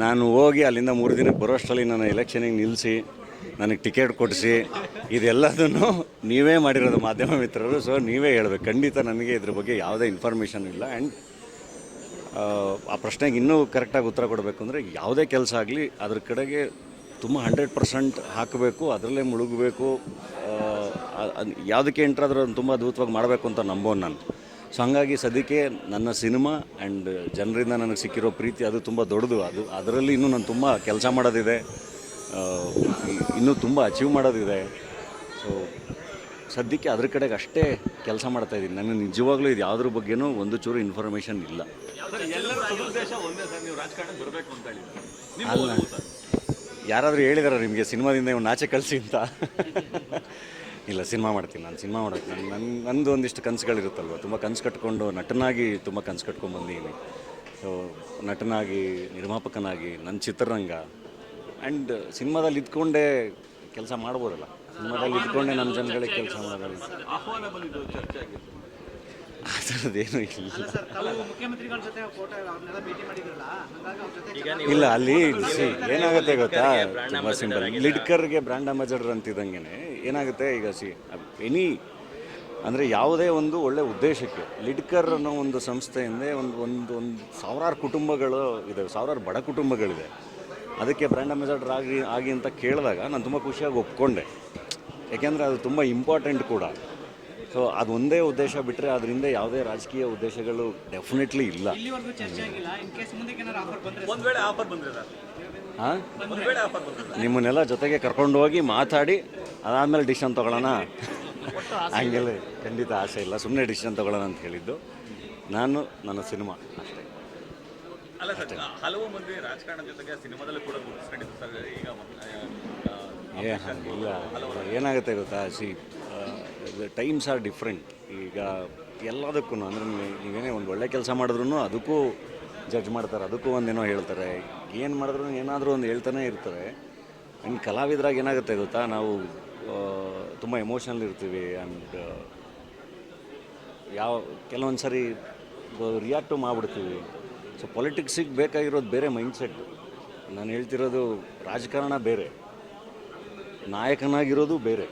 ನಾನು ಹೋಗಿ ಅಲ್ಲಿಂದ ಮೂರು ದಿನಕ್ಕೆ ಬರೋಷ್ಟರಲ್ಲಿ ನನ್ನ ಎಲೆಕ್ಷನಿಗೆ ನಿಲ್ಲಿಸಿ ನನಗೆ ಟಿಕೆಟ್ ಕೊಡಿಸಿ, ಇದೆಲ್ಲದನ್ನು ನೀವೇ ಮಾಡಿರೋದು ಮಾಧ್ಯಮ ಮಿತ್ರರು ಸೊ ನೀವೇ ಹೇಳಬೇಕು. ಖಂಡಿತ ನನಗೆ ಇದ್ರ ಬಗ್ಗೆ ಯಾವುದೇ ಇನ್ಫಾರ್ಮೇಷನ್ ಇಲ್ಲ. ಆ್ಯಂಡ್ ಆ ಪ್ರಶ್ನೆಗೆ ಇನ್ನೂ ಕರೆಕ್ಟಾಗಿ ಉತ್ತರ ಕೊಡಬೇಕು ಅಂದರೆ ಯಾವುದೇ ಕೆಲಸ ಆಗಲಿ, ಅದ್ರ ಕಡೆಗೆ ತುಂಬ ಹಂಡ್ರೆಡ್ ಪರ್ಸೆಂಟ್ ಹಾಕಬೇಕು, ಅದರಲ್ಲೇ ಮುಳುಗಬೇಕು ಯಾವುದಕ್ಕೆ ಎಂಟ್ರಾದರೂ ಅದನ್ನು ತುಂಬ ಅದ್ಭುತವಾಗಿ ಮಾಡಬೇಕು ಅಂತ ನಂಬೋನು ನಾನು. ಸೊ ಹಂಗಾಗಿ ಸದ್ಯಕ್ಕೆ ನನ್ನ ಸಿನಿಮಾ ಆ್ಯಂಡ್ ಜನರಿಂದ ನನಗೆ ಸಿಕ್ಕಿರೋ ಪ್ರೀತಿ ಅದು ತುಂಬ ದೊಡ್ಡದು. ಅದು ಅದರಲ್ಲಿ ಇನ್ನೂ ನಾನು ತುಂಬ ಕೆಲಸ ಮಾಡೋದಿದೆ. ಇನ್ನೂ ತುಂಬ ಅಚೀವ್ ಮಾಡೋದಿದೆ. ಸೊ ಸದ್ಯಕ್ಕೆ ಅದ್ರ ಕಡೆಗೆ ಅಷ್ಟೇ ಕೆಲಸ ಮಾಡ್ತಾ ಇದ್ದೀನಿ. ನನಗೆ ನಿಜವಾಗ್ಲೂ ಇದು ಯಾವುದ್ರ ಬಗ್ಗೆನೂ ಒಂದು ಚೂರು ಇನ್ಫಾರ್ಮೇಷನ್ ಇಲ್ಲ. ಅಲ್ಲ. ಯಾರಾದರೂ ಹೇಳಿದಾರ ನಿಮಗೆ ಸಿನಿಮಾದಿಂದ ಇವ್ನು ನಾಚೆ ಕಳಿಸಿ ಅಂತ. ಇಲ್ಲ ಸಿನಿಮಾ ಮಾಡ್ತೀನಿ ನಾನು ಸಿನಿಮಾ ಮಾಡೋದು ನನ್ನ ನನ್ನ ನಂದು ಒಂದಿಷ್ಟು ಕನಸುಗಳಿರುತ್ತಲ್ವ ತುಂಬ ಕನಸು ಕಟ್ಕೊಂಡು ನಟನಾಗಿ ತುಂಬ ಕನಸು ಕಟ್ಕೊಂಡು ಬಂದಿದ್ದೀನಿ ಸೊ ನಟನಾಗಿ ನಿರ್ಮಾಪಕನಾಗಿ ನನ್ನ ಚಿತ್ರರಂಗ ಆ್ಯಂಡ್ ಸಿನಿಮಾದಲ್ಲಿ ಇದ್ಕೊಂಡೇ ಕೆಲಸ ಮಾಡ್ಬೋದಲ್ಲ ಸಿನಿಮಾದಲ್ಲಿ ಇದ್ಕೊಂಡೇ ನಮ್ಮ ಜನಗಳಿಗೆ ಕೆಲಸ ಮಾಡೋದು ಆ ಥರದ್ದೇನೂ ಇಲ್ಲ. ಇಲ್ಲ ಅಲ್ಲಿ ಸಿ ಏನಾಗುತ್ತೆ ಗೊತ್ತಾ? ತುಂಬ ಸಿಂಪಲ್ ಲಿಡ್ಕರ್ಗೆ ಬ್ರ್ಯಾಂಡ್ ಅಂಬಾಸಡರ್ ಅಂತಿದ್ದಂಗೆ ಏನಾಗುತ್ತೆ? ಈಗ ಸಿ ಎನಿ ಅಂದರೆ ಯಾವುದೇ ಒಂದು ಒಳ್ಳೆ ಉದ್ದೇಶಕ್ಕೆ ಲಿಡ್ಕರ್ ಅನ್ನೋ ಒಂದು ಸಂಸ್ಥೆಯಿಂದ ಒಂದು ಒಂದು ಒಂದು ಸಾವಿರಾರು ಕುಟುಂಬಗಳು ಇದೆ ಸಾವಿರಾರು ಬಡ ಕುಟುಂಬಗಳಿದೆ. ಅದಕ್ಕೆ ಬ್ರ್ಯಾಂಡ್ ಅಂಬಾಸಡರ್ ಆಗಿ ಆಗಿ ಅಂತ ಕೇಳಿದಾಗ ನಾನು ತುಂಬ ಖುಷಿಯಾಗಿ ಒಪ್ಕೊಂಡೆ. ಯಾಕೆಂದರೆ ಅದು ತುಂಬ ಇಂಪಾರ್ಟೆಂಟ್ ಕೂಡ. ಸೊ ಅದು ಒಂದೇ ಉದ್ದೇಶ ಬಿಟ್ಟರೆ ಅದರಿಂದ ಯಾವುದೇ ರಾಜಕೀಯ ಉದ್ದೇಶಗಳು ಡೆಫಿನೆಟ್ಲಿ ಇಲ್ಲ. ಇಲ್ಲಿವರೆಗೂ ಚರ್ಚೆ ಆಗಿಲ್ಲ. ಇನ್ ಕೇಸ್ ಮುಂದಕ್ಕೆ ಏನಾದ್ರು ಆಫರ್ ಬಂದ್ರೆ ಒಂದ್ ವೇಳೆ ಆಫರ್ ಬಂದ್ರೆ ಸರ್. ಹಾಂ? ವೇಳೆ ಆಫರ್ ಬಂದ್ರೆ ನಿಮ್ಮನ್ನೆಲ್ಲ ಜೊತೆಗೆ ಕರ್ಕೊಂಡು ಹೋಗಿ ಮಾತಾಡಿ ಅದಾದಮೇಲೆ ಡಿಸಿಷನ್ ತೊಗೊಳ್ಳೋಣ. ಹಂಗೆಲ್ಲ ಖಂಡಿತ ಆಸೆ ಇಲ್ಲ. ಸುಮ್ಮನೆ ಡಿಸಿಷನ್ ತೊಗೊಳ್ಳೋಣ ಅಂತ ಹೇಳಿದ್ದು. ನಾನು ನನ್ನ ಸಿನಿಮಾ ಅಷ್ಟೇ. ಅಲ್ಲ ಸರ್ ಹಲವು ಮಂದಿ ರಾಜಕಾರಣ ಜೊತೆಗೆ ಸಿನಿಮಾದಲ್ಲೂ ಕೂಡ ಗುರುತಿಸ್ಕೊಂಡಿದ್ದು ಸರ್. ಈಗ ಏನಾಗುತ್ತೆ ಗೊತ್ತಾ? See times are different. ಈಗ ಎಲ್ಲದಕ್ಕೂ ಅಂದರೆ ನೀವೇನೇ ಒಂದು ಒಳ್ಳೆ ಕೆಲಸ ಮಾಡಿದ್ರು ಅದಕ್ಕೂ ಜಡ್ಜ್ ಮಾಡ್ತಾರೆ. ಅದಕ್ಕೂ ಒಂದೇನೋ ಹೇಳ್ತಾರೆ. ಏನು ಮಾಡಿದ್ರು ಏನಾದರೂ ಒಂದು ಹೇಳ್ತಾನೆ ಇರ್ತಾರೆ. ಇನ್ನು ಕಲಾವಿದ್ರಾಗ ಏನಾಗುತ್ತೆ ಗೊತ್ತಾ? ನಾವು ತುಂಬ ಎಮೋಷನಲ್ ಇರ್ತೀವಿ ಆ್ಯಂಡ್ ಯಾವ, ಕೆಲವೊಂದು ಸರಿ ರಿಯಾಕ್ಟು ಮಾಡಿಬಿಡ್ತೀವಿ. ಸೊ ಪೊಲಿಟಿಕ್ಸಿಗೆ ಬೇಕಾಗಿರೋದು ಬೇರೆ ಮೈಂಡ್ಸೆಟ್ ನಾನು ಹೇಳ್ತಿರೋದು ರಾಜಕಾರಣ ಬೇರೆ. ನಾಯಕನಾಗಿರೋದು ಬೇರೆ.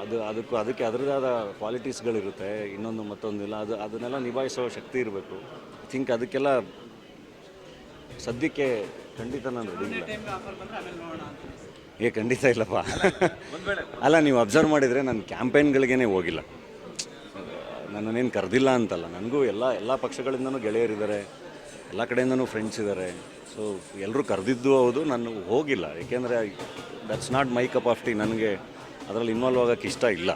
ಅದು, ಅದಕ್ಕೂ, ಅದಕ್ಕೆ ಅದರದೇ ಆದ ಕ್ವಾಲಿಟೀಸ್ಗಳಿರುತ್ತೆ ಇನ್ನೊಂದು ಮತ್ತೊಂದಿಲ್ಲ ಅದು, ಅದನ್ನೆಲ್ಲ ನಿಭಾಯಿಸೋ ಶಕ್ತಿ ಇರಬೇಕು. ಐ ಥಿಂಕ್ ಅದಕ್ಕೆಲ್ಲ ಸದ್ಯಕ್ಕೆ ಖಂಡಿತ ನಾನು ರೆಡಿ ಏ ಖಂಡಿತ ಇಲ್ಲಪ್ಪ. ಅಲ್ಲ ನೀವು ಅಬ್ಸರ್ವ್ ಮಾಡಿದರೆ ನಾನು ಕ್ಯಾಂಪೇನ್ಗಳಿಗೇ ಹೋಗಿಲ್ಲ. ನನ್ನನ್ನೇನು ಕರೆದಿಲ್ಲ ಅಂತಲ್ಲ. ನನಗೂ ಎಲ್ಲ ಎಲ್ಲ ಪಕ್ಷಗಳಿಂದನೂ ಗೆಳೆಯರಿದ್ದಾರೆ ಎಲ್ಲ ಕಡೆಯಿಂದನೂ ಫ್ರೆಂಡ್ಸ್ ಇದ್ದಾರೆ ಸೊ ಎಲ್ಲರೂ ಕರೆದಿದ್ದು ಹೌದು ನಾನು ಹೋಗಿಲ್ಲ. ಏಕೆಂದರೆ that's not my cup of tea ನನಗೆ ಅದರಲ್ಲಿ ಇನ್ವಾಲ್ವ್ ಆಗೋಕ್ಕೆ ಇಷ್ಟ ಇಲ್ಲ.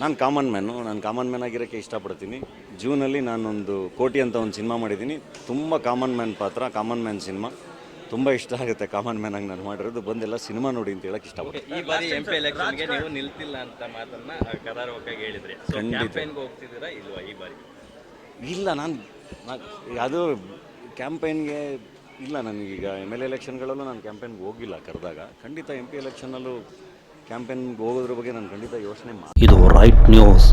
ನಾನು ಕಾಮನ್ ಮ್ಯಾನು ನಾನು ಕಾಮನ್ ಮ್ಯಾನ್ ಆಗಿರೋಕ್ಕೆ ಇಷ್ಟಪಡ್ತೀನಿ. ಜೂನಲ್ಲಿ ನಾನೊಂದು ಕೋಟಿ ಅಂತ ಒಂದು ಸಿನಿಮಾ ಮಾಡಿದ್ದೀನಿ. ತುಂಬ ಕಾಮನ್ ಮ್ಯಾನ್ ಪಾತ್ರ ಕಾಮನ್ ಮ್ಯಾನ್ ಸಿನಿಮಾ ತುಂಬ ಇಷ್ಟ ಆಗುತ್ತೆ ಕಾಮನ್ ಮ್ಯಾನ್ ಆಗಿ ನಾನು ಮಾಡಿರೋದು. ಬಂದೆಲ್ಲ ಸಿನಿಮಾ ನೋಡಿ ಅಂತ ಹೇಳಕ್ಕೆ ಇಷ್ಟಪಡ್ತೀನಿ. ಈ ಬಾರಿ ಎಂ ಪಿ ಎಲೆಕ್ಷನ್ಗೆ ನೀವು ನಿಲ್ತಿಲ್ಲ ಅಂತ ಮಾತನ್ನ ಕರಾರುವಕ್ಕಾಗಿ ಹೇಳಿದ್ರಿ. ಸೊ ಖಂಡಿತ. ಕ್ಯಾಂಪೇನ್ಗೆ ಹೋಗ್ತಿದ್ದೀರಾ ಇಲ್ವಾ ಈ ಬಾರಿ? ಇಲ್ಲ ನಾನು ಅದು ಕ್ಯಾಂಪೇನ್ಗೆ ಇಲ್ಲ ನನಗೀಗ ಎಂ ಎಲ್ ಎಲೆಕ್ಷನ್ಗಳಲ್ಲೂ ನಾನು ಕ್ಯಾಂಪೇನ್ಗೆ ಹೋಗಿಲ್ಲ ಕರೆದಾಗ. ಖಂಡಿತ ಎಂ ಪಿ ಎಲೆಕ್ಷನಲ್ಲೂ ಕ್ಯಾಂಪೇನ್ಗೆ ಹೋಗೋದ್ರ ಬಗ್ಗೆ ನಾನು ಖಂಡಿತ ಯೋಚನೆ ಮಾಡಿ ಇದು ರೈಟ್ ನ್ಯೂಸ್